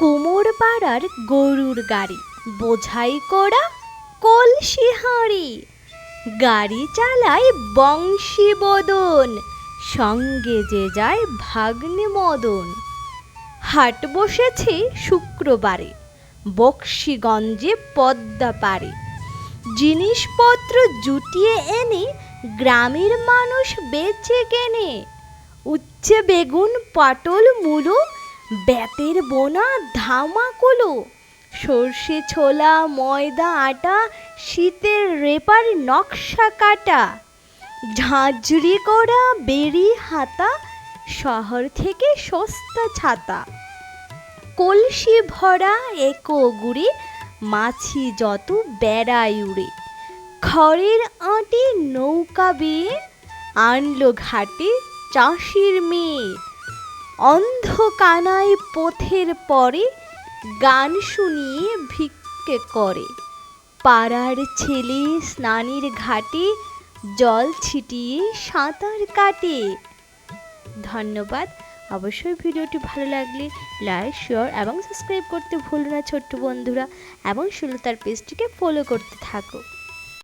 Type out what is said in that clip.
কুমোর পাড়ার গরুর গাড়ি, বোঝাই করা কলসি হাঁড়ি। গাড়ি চালায় বংশী বদন, সঙ্গে যে যায় ভাগ্নে মদন। হাট বসেছে শুক্রবারে, বক্সিগঞ্জে পদ্মা পারে জিনিসপত্র জুটিয়ে এনে গ্রামের মানুষ বেচে কেনে। উচ্ছে বেগুন, পটল, মূলো বেতের বোনা ধামাকুলো। সর্ষে ছোলা, ময়দা, আটা, শীতের রেপার নকশা কাটা। ঝাঁঝরি করা বেরি হাতা, শহর থেকে সস্তা ছাতা। কলসি ভরা একো গুড়ে, মাছি যত বেড়ায় উড়ে। খড়ের আঁটি নৌকা বেয়ে, আনলো ঘাটে চাষির মেয়ে। অন্ধ কানায় পথের পরে গান শুনিয়ে ভিক্ষে করে। পাড়ার ছেলে স্নানের ঘাটে জল ছিটিয়ে সাঁতার কাটে। ধন্যবাদ। অবশ্যই ভিডিওটি ভালো লাগলে লাইক, শেয়ার এবং সাবস্ক্রাইব করতে ভুলো না ছোট্ট বন্ধুরা। এবং সুলতার পেজটিকে ফলো করতে থাকো।